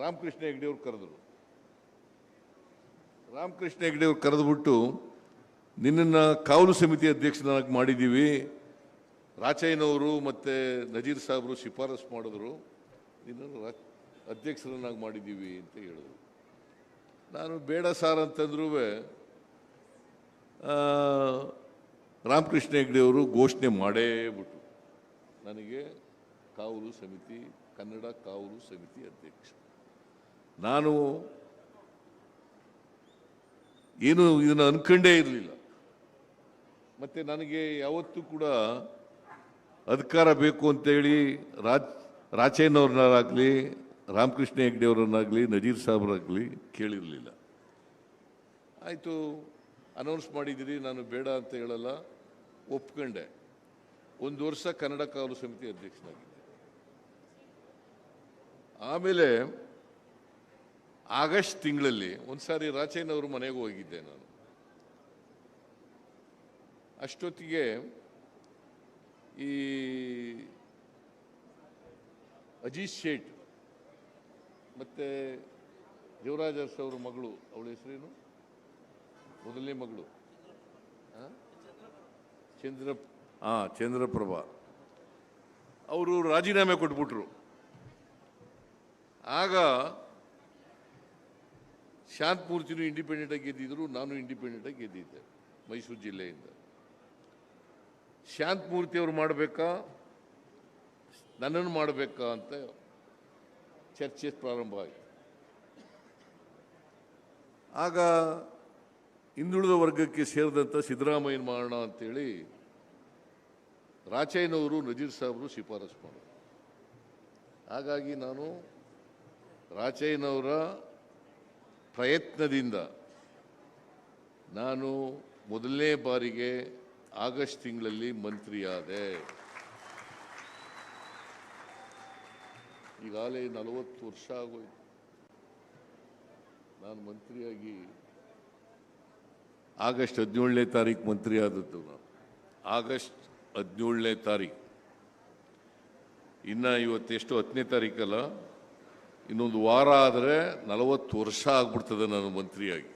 ರಾಮಕೃಷ್ಣ ಹೆಗ್ಡೆಯವ್ರು ಕರೆದ್ರು. ರಾಮಕೃಷ್ಣ ಹೆಗ್ಡೆಯವ್ರು ಕರೆದುಬಿಟ್ಟು, ನಿನ್ನನ್ನು ಕಾವಲು ಸಮಿತಿ ಅಧ್ಯಕ್ಷನಾಗಿ ಮಾಡಿದ್ದೀವಿ ರಾಚಯ್ಯನವರು ಮತ್ತು ನಜೀರ್ ಸಾಹೇಬರು ಶಿಫಾರಸು ಮಾಡಿದ್ರು. ನಿನ್ನನ್ನು ಅಧ್ಯಕ್ಷರನ್ನಾಗಿ ಮಾಡಿದ್ದೀವಿ ಅಂತ ಹೇಳಿದ್ರು. ನಾನು ಬೇಡ ಸಾರ್ ಅಂತಂದ್ರೂ ರಾಮಕೃಷ್ಣ ಹೆಗ್ಡೆಯವರು ಘೋಷಣೆ ಮಾಡೇ ಬಿಟ್ಟು ನನಗೆ ಕಾವಲು ಸಮಿತಿ, ಕನ್ನಡ ಕಾವಲು ಸಮಿತಿ ಅಧ್ಯಕ್ಷ ನಾನು ಏನು ಇದನ್ನು ಅನ್ಕಂಡೇ ಇರಲಿಲ್ಲ. ಮತ್ತೆ ನನಗೆ ಯಾವತ್ತೂ ಕೂಡ ಅಧಿಕಾರ ಬೇಕು ಅಂತೇಳಿ ರಾಜ್ ರಾಚಯ್ಯನವ್ರನ್ನಾಗಲಿ ರಾಮಕೃಷ್ಣ ಹೆಗ್ಡೆಯವರನ್ನಾಗಲಿ, ನಜೀರ್ ಸಾಬ್ರಾಗಲಿ ಕೇಳಿರಲಿಲ್ಲ. ಆಯಿತು ಅನೌನ್ಸ್ ಮಾಡಿದ್ದೀರಿ, ನಾನು ಬೇಡ ಅಂತ ಹೇಳಲ್ಲ, ಒಪ್ಕೊಂಡೆ. ಒಂದು ವರ್ಷ ಕನ್ನಡ ಕಾವಲು ಸಮಿತಿ ಅಧ್ಯಕ್ಷನಾಗಿದ್ದೆ. ಆಮೇಲೆ ಆಗಸ್ಟ್ ತಿಂಗಳಲ್ಲಿ ಒಂದ್ಸಾರಿ ರಾಚಯ್ಯನವ್ರ ಮನೆಗೆ ಹೋಗಿದ್ದೆ ನಾನು. ಅಷ್ಟೊತ್ತಿಗೆ ಈ ಅಜೀತ್ ಶೇಟ್ ಮತ್ತೆ ದೇವರಾಜ್ ಅರ್ಸ್ ಅವ್ರ ಮಗಳು ಅವಳ ಹೆಸರೇನು? ಮೊದಲನೇ ಮಗಳು? ಚಂದ್ರ ಹಾಂ ಚಂದ್ರಪ್ರಭಾ. ಅವರು ರಾಜೀನಾಮೆ ಕೊಟ್ಬಿಟ್ರು. ಆಗ ಶಾಂತಮೂರ್ತಿನೂ ಇಂಡಿಪೆಂಡೆಂಟ್ ಆಗಿ ಗೆದ್ದಿದ್ರು, ನಾನು ಇಂಡಿಪೆಂಡೆಂಟಾಗಿ ಗೆದ್ದಿದ್ದೆ, ಮೈಸೂರು ಜಿಲ್ಲೆಯಿಂದ. ಶಾಂತಮೂರ್ತಿ ಅವರು ಮಾಡಬೇಕಾ? ನನ್ನನ್ನು ಮಾಡಬೇಕಾ ಅಂತ ಚರ್ಚೆ ಪ್ರಾರಂಭ ಆಯಿತು. ಆಗ ಹಿಂದುಳಿದ ವರ್ಗಕ್ಕೆ ಸೇರಿದಂಥ ಸಿದ್ದರಾಮಯ್ಯನ ಮಾಡೋಣ ಅಂತೇಳಿ ರಾಚಯ್ಯನವರು ನಜೀರ್ ಸಾಹೇಬರು ಶಿಫಾರಸು ಮಾಡಿದರು. ಹಾಗಾಗಿ ನಾನು ರಾಚಯ್ಯನವರ ಪ್ರಯತ್ನದಿಂದ ನಾನು ಮೊದಲನೇ ಬಾರಿಗೆ ಆಗಸ್ಟ್ ತಿಂಗಳಲ್ಲಿ ಮಂತ್ರಿಯಾದೆ. ಈಗಾಗಲೇ ನಲವತ್ತು ವರ್ಷ ಆಗೋಯ್ತು. ನಾನು ಮಂತ್ರಿಯಾಗಿ ಆಗಸ್ಟ್ ಹದಿನೇಳನೇ ತಾರೀಕು ಮಂತ್ರಿ ಆದದ್ದು ನಾನು. ಆಗಸ್ಟ್ ಹದಿನೇಳನೇ ತಾರೀಕು ಇನ್ನು ಇವತ್ತೆಷ್ಟು ಹತ್ತನೇ ತಾರೀಕಲ್ಲ ಇನ್ನೊಂದು ವಾರ ಆದರೆ ನಲವತ್ತು ವರ್ಷ ಆಗ್ಬಿಡ್ತದೆ ನಾನು ಮಂತ್ರಿಯಾಗಿ.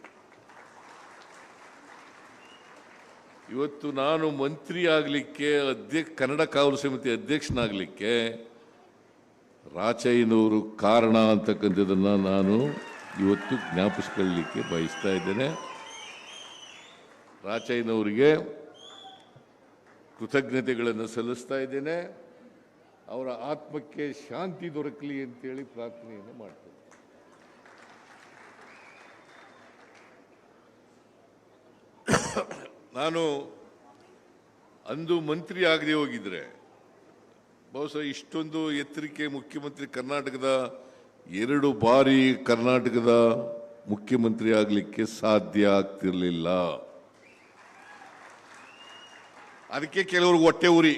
ಇವತ್ತು ನಾನು ಮಂತ್ರಿ ಆಗಲಿಕ್ಕೆ, ಅಧ್ಯಕ್ಷ, ಕನ್ನಡ ಕಾವಲು ಸಮಿತಿ ಅಧ್ಯಕ್ಷನಾಗಲಿಕ್ಕೆ ರಾಚಯ್ಯನವರು ಕಾರಣ ಅಂತಕ್ಕಂಥದ್ದನ್ನು ನಾನು ಇವತ್ತು ಜ್ಞಾಪಿಸ್ಕೊಳ್ಳಲಿಕ್ಕೆ ಬಯಸ್ತಾ ಇದ್ದೇನೆ. ರಾಚಯ್ಯನವರಿಗೆ ಕೃತಜ್ಞತೆಗಳನ್ನು ಸಲ್ಲಿಸ್ತಾ ಇದ್ದೇನೆ. ಅವರ ಆತ್ಮಕ್ಕೆ ಶಾಂತಿ ದೊರಕಲಿ ಅಂತೇಳಿ ಪ್ರಾರ್ಥನೆಯನ್ನು ಮಾಡ್ತೇವೆ. ನಾನು ಅಂದು ಮಂತ್ರಿ ಆಗದೆ ಹೋಗಿದ್ರೆ, ಬಹುಶಃ ಇಷ್ಟೊಂದು ಎತ್ತರಿಕೆ ಮುಖ್ಯಮಂತ್ರಿ ಕರ್ನಾಟಕದ ಎರಡು ಬಾರಿ ಕರ್ನಾಟಕದ ಮುಖ್ಯಮಂತ್ರಿ ಆಗಲಿಕ್ಕೆ ಸಾಧ್ಯ ಆಗ್ತಿರಲಿಲ್ಲ. ಅದಕ್ಕೆ ಕೆಲವ್ರಿಗೆ ಹೊಟ್ಟೆ ಉರಿ.